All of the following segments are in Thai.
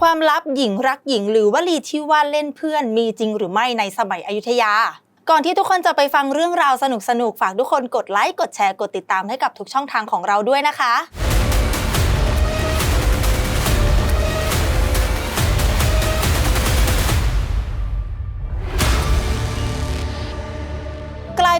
ความลับหญิงรักหญิง หรือวลีที่ว่าเล่นเพื่อนมีจริงหรือไม่ในสมัยอยุธยา ก่อนที่ทุกคนจะไปฟังเรื่องราวสนุกๆ ฝากทุกคนกดไลค์ กดแชร์ กดติดตามให้กับทุกช่องทางของเราด้วยนะคะ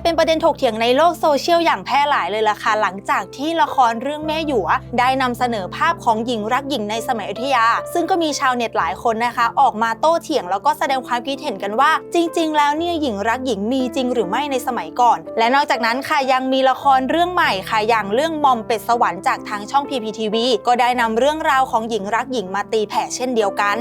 เป็นประเด็นถกเถียงในโลกโซเชียลอย่างแพร่หลายเลยล่ะค่ะหลังจากที่ละครเรื่องแม่หยวได้นำเสนอภาพของหญิงรักหญิงในสมัยอยุธยา ซึ่งก็มีชาวเน็ตหลายคนนะคะ ออกมาโต้เถียงแล้วก็แสดงความคิดเห็นกันว่า จริง ๆ แล้วเนี่ยหญิงรักหญิงมีจริงหรือไม่ในสมัยก่อน และนอกจากนั้นค่ะยังมีละครเรื่องใหม่ค่ะอย่างเรื่องมอมเป็ดสวรรค์จากทางช่อง PPTV ก็ได้นำเรื่องราวของหญิงรักหญิงมาตีแผ่เช่นเดียวกัน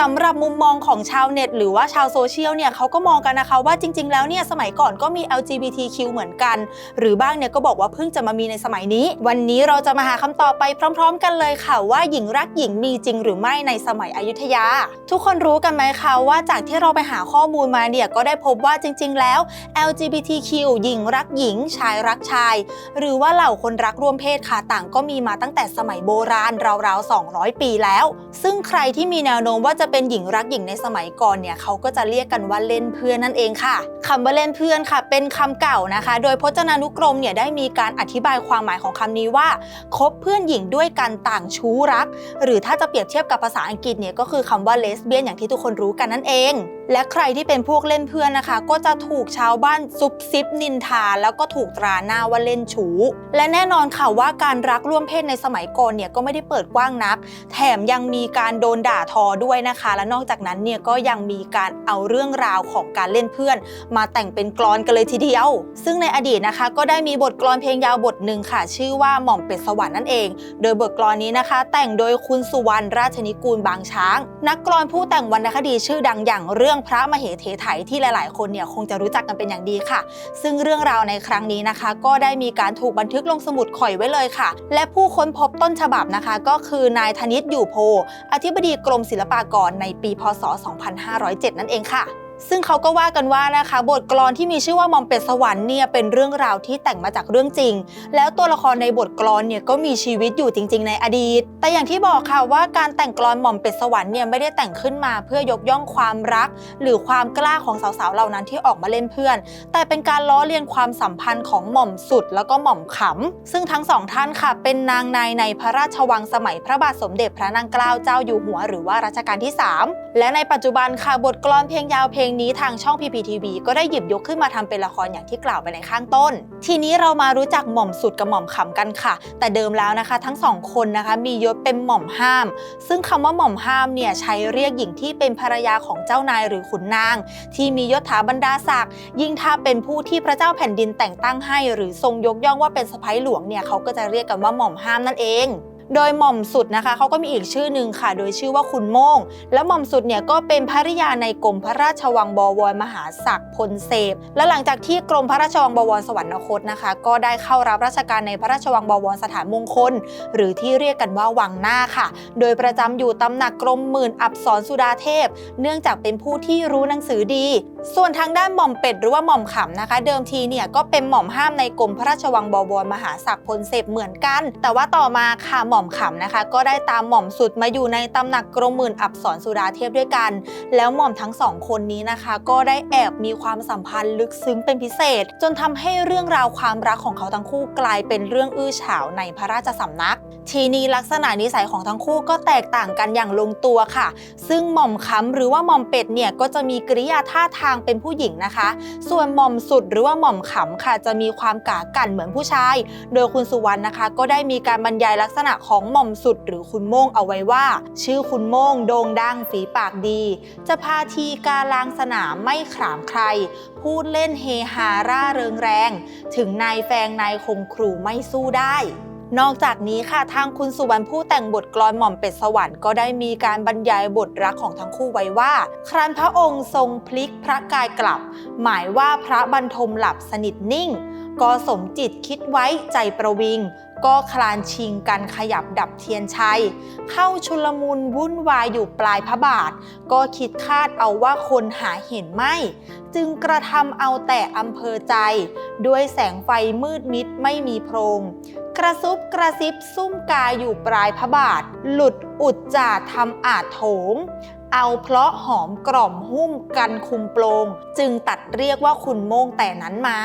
สำหรับมุมมองของชาวเน็ต หรือว่าชาวโซเชียลเนี่ยเขาก็มองกันนะคะว่าจริง ๆ แล้วเนี่ยสมัยก่อนก็มี LGBTQ เหมือนกัน หรือบ้างเนี่ยก็บอกว่าเพิ่งจะมามีในสมัยนี้ วันนี้เราจะมาหาคำตอบไปพร้อม ๆ กันเลยค่ะว่าหญิงรักหญิงมีจริงหรือไม่ในสมัยอยุธยา ทุกคนรู้กันไหมคะว่าจากที่เราไปหาข้อมูลมาเนี่ยก็ได้พบว่าจริง ๆ แล้ว LGBTQ หญิงรักหญิง ชายรักชาย หรือว่าเหล่าคนรักร่วมเพศค่ะต่างก็มีมาตั้งแต่สมัยโบราณราวๆ200 ปีแล้ว ซึ่งใครที่มีแนวโน้มว่าจะเป็นหญิงรักหญิงในสมัยก่อนเนี่ยเขาก็จะเรียกกันว่าเล่นเพื่อนนั่นเองค่ะคำว่าเล่นเพื่อนค่ะ เป็นคำเก่านะคะ โดยพจนานุกรมเนี่ยได้มีการอธิบายความหมายของคำนี้ว่าคบเพื่อนหญิงด้วยกันต่างชู้รัก หรือถ้าจะเปรียบเทียบกับภาษาอังกฤษเนี่ยก็คือคำว่าเลสเบี้ยนอย่างที่ทุกคนรู้กันนั่นเอง และใครที่เป็นพวกเล่นเพื่อนนะคะ ก็จะถูกชาวบ้านซุบซิบนินทา แล้วก็ถูกตราหน้าว่าเล่นชู้ และแน่นอนค่ะว่าการรักร่วมเพศในสมัยก่อนเนี่ยก็ไม่ได้เปิดกว้างนัก แถมยังมีการโดนด่าทอด้วยนะคะ และนอกจากนั้นเนี่ยก็ยังมีการเอาเรื่องราวของการเล่นเพื่อน มาแต่งเป็นกลอนกันเลยทีเดียว ซึ่งในอดีตนะคะ ก็ได้มีบทกลอนเพลงยาวบทหนึ่งค่ะ ชื่อว่าหม่อมเป็ดสวรรค์นั่นเอง โดยบทกลอนนี้นะคะ แต่งโดยคุณสุวรรณราชนิกูลบางช้าง นักกลอนผู้แต่งวรรณคดีชื่อดังอย่างเรื่องพระมเหเถไถที่หลาย ๆ คนเนี่ยคงจะรู้จักกันเป็นอย่างดีค่ะ ซึ่งเรื่องราวในครั้งนี้นะคะ ก็ได้มีการถูกบันทึกลงสมุดข่อยไว้เลยค่ะ และผู้ค้นพบต้นฉบับนะคะ ก็คือนายธนิตอยู่โพ อธิบดีกรมศิลปากรในปี พศ 2507 นั่นเองค่ะ ซึ่งเขาก็ว่ากันว่านะคะ บทกลอนที่มีชื่อว่ามอมเป็ดสวรรค์เนี่ยเป็นเรื่องราวที่แต่งมาจากเรื่องจริง แล้วตัวละครในบทกลอนเนี่ยก็มีชีวิตอยู่จริง ๆ ในอดีต แต่อย่างที่บอกค่ะว่าการแต่งกลอนหม่อมเป็ดสวรรค์เนี่ยไม่ได้แต่งขึ้นมาเพื่อยกย่องความรัก หรือความกล้าของสาวๆเหล่านั้นที่ออกมาเล่นเพื่อน แต่เป็นการล้อเลียนความสัมพันธ์ของหม่อมสุด แล้วก็หม่อมขำซึ่งทั้งสองท่านค่ะ เป็นนางในในพระราชวังสมัยพระบาทสมเด็จพระนางเกล้าเจ้าอยู่หัว หรือว่ารัชกาลที่ 3 และในปัจจุบันค่ะบทกลอนเพลงยาวเพลงนี้ทางช่อง PPTV ก็ได้หยิบยกขึ้นมาทำเป็นละครอย่างที่กล่าวไปในข้างต้น ทีนี้เรามารู้จักหม่อมสุดกับหม่อมขำกันค่ะ แต่เดิมแล้วนะคะ ทั้งสองคนนะคะมียศเป็นหม่อมห้าม ซึ่งคำว่าหม่อมห้ามเนี่ยใช้เรียกหญิงที่เป็นภรรยาของเจ้านายหรือขุนนาง ที่มียศถาบรรดาศักดิ์ยิ่งถ้าเป็นผู้ที่พระเจ้าแผ่นดินแต่งตั้งให้ หรือทรงยกย่องว่าเป็นสะพ้ยหลวงเนี่ยเขาก็จะเรียกกันว่าหม่อมห้ามนั่นเอง โดยหม่อมสุดนะคะเขาก็มีอีกชื่อหนึ่งค่ะ โดยชื่อว่าคุณโม่ง และหม่อมสุดเนี่ยก็เป็นภริยาในกรมพระราชวังบวรมหาศักดิ์พลเสพ และหลังจากที่กรมพระราชวังบวรสวรรคตนะคะ ก็ได้เข้ารับราชการในพระราชวังบวรสถานมงคล หรือที่เรียกกันว่าวังหน้าค่ะ โดยประจำอยู่ตำหนักกรมหมื่นอับสรสุดาเทพ เนื่องจากเป็นผู้ที่รู้หนังสือดี ส่วนทางด้านหม่อมเป็ดหรือว่าหม่อมขำนะคะ เดิมทีเนี่ยก็เป็นหม่อมห้ามในกรมพระราชวังบวรมหาศักดิ์พลเสพเหมือนกัน แต่ว่าต่อมาค่ะหม่อมขำนะคะ ก็ได้ตามหม่อมสุดมาอยู่ในตำหนักกรมหมื่นอับสรสุดาเทพด้วยกัน แล้วหม่อมทั้งสองคนนี้นะคะ ก็ได้แอบมีความสัมพันธ์ลึกซึ้งเป็นพิเศษ จนทำให้เรื่องราวความรักของเขาทั้งคู่กลายเป็นเรื่องอื้อฉาวในพระราชสำนัก ทีนี้ลักษณะนิสัยของทั้งคู่ก็แตกต่างกันอย่างลงตัวค่ะ ซึ่งหม่อมค้ำหรือว่าหม่อมเป็ดเนี่ยก็จะมีกริยาท่าทางเป็นผู้หญิงนะคะ ส่วนหม่อมสุดหรือว่าหม่อมขำค่ะ จะมีความกากันเหมือนผู้ชาย โดยคุณสุวรรณนะคะ ก็ได้มีการบรรยายลักษณะของหม่อมสุดหรือคุณโม่งเอาไว้ว่า ชื่อคุณโม่งโด่งดังฝีปากดี จะพาทีการลางสนามไม่ขรามใคร พูดเล่นเฮฮาร่าเริงแรง ถึงนายแฟงนายคมครูไม่สู้ได้ นอกจากนี้ค่ะทางคุณสุวรรณผู้แต่งบทกลอนหม่อมเป็ดสวรรค์ก็ได้มีการบรรยายบทรักของทั้งคู่ไว้ว่า ครั้นพระองค์ทรงพลิกพระกายกลับ หมายว่าพระบรรทมหลับสนิทนิ่ง ก็สมจิตคิดไว้ใจประวิง ก็คลานชิงกันขยับดับเทียนชัย เข้าชุลมุนวุ่นวายอยู่ปลายพระบาท ก็คิดคาดเอาว่าคนหาเห็นไม่ จึงกระทำเอาแต่อำเภอใจ ด้วยแสงไฟมืดมิดไม่มีโพรง กระซุบกระซิบซุ่มกายอยู่ปลายพระบาท หลุดอุดจ่าทำอาจโถงเอาเพราะหอมกล่อมหุ้มกันคุมโปรง จึงตัดเรียกว่าคุณโมงแต่นั้นมา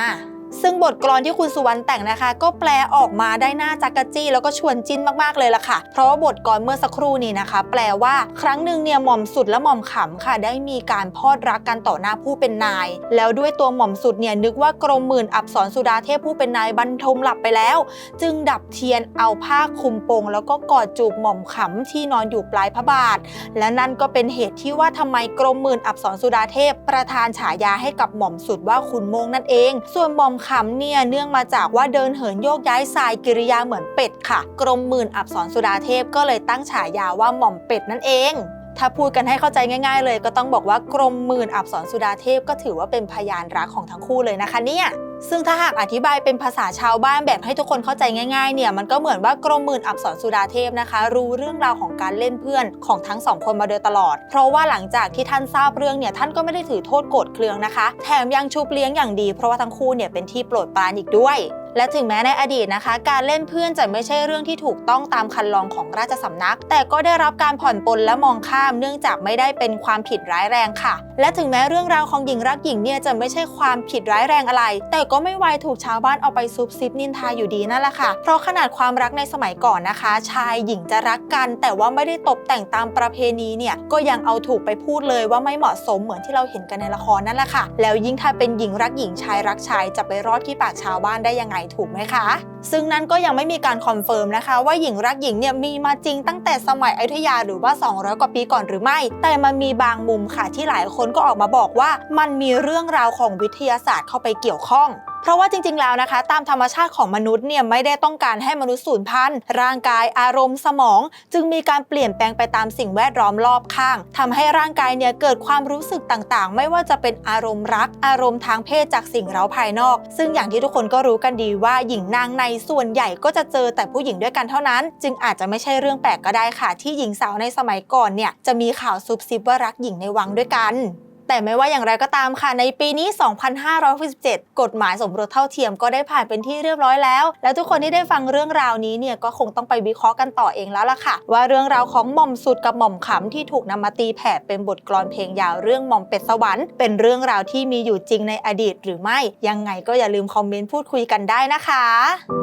ซึ่งบทกลอนที่คุณสุวรรณแต่งนะคะ ก็แปลออกมาได้หน่าจักกะจี้แล้วก็ชวนจิ้นมากๆเลยล่ะค่ะ เพราะว่าบทกลอนเมื่อสักครู่นี้นะคะ แปลว่าครั้งหนึ่งเนี่ยหม่อมสุดและหม่อมขำค่ะ ได้มีการพอดรักกันต่อหน้าผู้เป็นนาย แล้วด้วยตัวหม่อมสุดเนี่ยนึกว่ากรมหมื่นอับสรสุดาเทพผู้เป็นนายบรรทมหลับไปแล้ว จึงดับเทียนเอาผ้าคลุมโปงแล้วก็กอดจูบหม่อมขำที่นอนอยู่ปลายพระบาท และนั่นก็เป็นเหตุที่ว่าทำไมกรมหมื่นอับสรสุดาเทพ ประทานฉายาให้กับหม่อมสุดว่าคุณโมงนั่นเอง ส่วนหม่อมคำเนี่ยเนื่องมาจากว่าเดินเหินโยกย้ายทรายกิริยาเหมือนเป็ดค่ะ กรมหมื่นอับสรสุดาเทพก็เลยตั้งฉายาว่าหม่อมเป็ดนั่นเองถ้าพูดกันให้เข้าใจง่าย ๆ เลยก็ต้องบอกว่ากรมหมื่นอับสรสุดาเทพก็ถือว่าเป็นพยานรักของทั้งคู่เลยนะคะเนี่ย ซึ่งถ้าหากอธิบายเป็นภาษาชาวบ้านแบบให้ทุกคนเข้าใจง่ายๆเนี่ยมันก็เหมือนว่ากรมหมื่นอับสรสุดาเทพนะคะ รู้เรื่องราวของการเล่นเพื่อนของทั้งสองคนมาโดยตลอด เพราะว่าหลังจากที่ท่านทราบเรื่องเนี่ยท่านก็ไม่ได้ถือโทษโกรธเคืองนะคะ แถมยังชุบเลี้ยงอย่างดีเพราะว่าทั้งคู่เนี่ยเป็นที่โปรดปรานอีกด้วย และถึงแม้ในอดีตนะคะ การเล่นเพื่อนจะไม่ใช่เรื่องที่ถูกต้องตามคันลองของราชสำนัก แต่ก็ได้รับการผ่อนปลนและมองข้ามเนื่องจากไม่ได้เป็นความผิดร้ายแรงค่ะ และถึงแม้เรื่องราวของหญิงรักหญิงเนี่ยจะไม่ใช่ความผิดร้ายแรงอะไร แต่ก็ไม่ไวถูกชาวบ้านเอาไปซุบซิบนินทาอยู่ดีนั่นแหละค่ะ เพราะขนาดความรักในสมัยก่อนนะคะ ชายหญิงจะรักกัน แต่ว่าไม่ได้ตกแต่งตามประเพณีเนี่ยก็ยังเอาถูกไปพูดเลยว่าไม่เหมาะสมเหมือนที่เราเห็นกันในละครนั่นแหละค่ะ แล้วยิ่งถ้าเป็นหญิงรักหญิงชายรักชายจะไปรอดที่ปากชาวบ้านได้ยังไงถูกไหมคะ ซึ่งนั้นก็ยังไม่มีการคอนเฟิร์มนะคะ ว่าหญิงรักหญิงเนี่ยมีมาจริงตั้งแต่สมัยอยุธยาหรือว่า 200 กว่าปีก่อนหรือไม่ แต่มันมีบางมุมค่ะที่หลายคนก็ออกมาบอกว่า มันมีเรื่องราวของวิทยาศาสตร์เข้าไปเกี่ยวข้อง เพราะว่าจริงๆแล้วนะคะ ตามธรรมชาติของมนุษย์เนี่ยไม่ได้ต้องการให้มนุษย์สูญพันธุ์ร่างกายอารมณ์สมอง จึงมีการเปลี่ยนแปลงไปตามสิ่งแวดล้อมรอบข้างทำให้ร่างกายเนี่ยเกิดความรู้สึกต่างๆ ไม่ว่าจะเป็นอารมณ์รัก อารมณ์ทางเพศจากสิ่งเร้าภายนอก ซึ่งอย่างที่ทุกคนก็รู้กันดีว่าหญิงนางในส่วนใหญ่ก็จะเจอแต่ผู้หญิงด้วยกันเท่านั้น จึงอาจจะไม่ใช่เรื่องแปลกก็ได้ค่ะ ที่หญิงสาวในสมัยก่อนเนี่ยจะมีข่าวซุบซิบว่ารักหญิงในวังด้วยกัน แต่ไม่ว่าอย่างไรก็ตามค่ะ ในปีนี้ 2567 กฎหมายสมรสเท่าเทียมก็ได้ผ่านเป็นที่เรียบร้อยแล้ว แล้วทุกคนที่ได้ฟังเรื่องราวนี้เนี่ยก็คงต้องไปวิเคราะห์กันต่อเองแล้วล่ะค่ะ ว่าเรื่องราวของหม่อมสุดกับหม่อมขำที่ถูกนำมาตีแผ่เป็นบทกลอนเพลงยาวเรื่องหม่อมเป็ดสวรรค์เป็นเรื่องราวที่มีอยู่จริงในอดีตหรือไม่ยังไงก็อย่าลืมคอมเมนต์พูดคุยกันได้นะคะ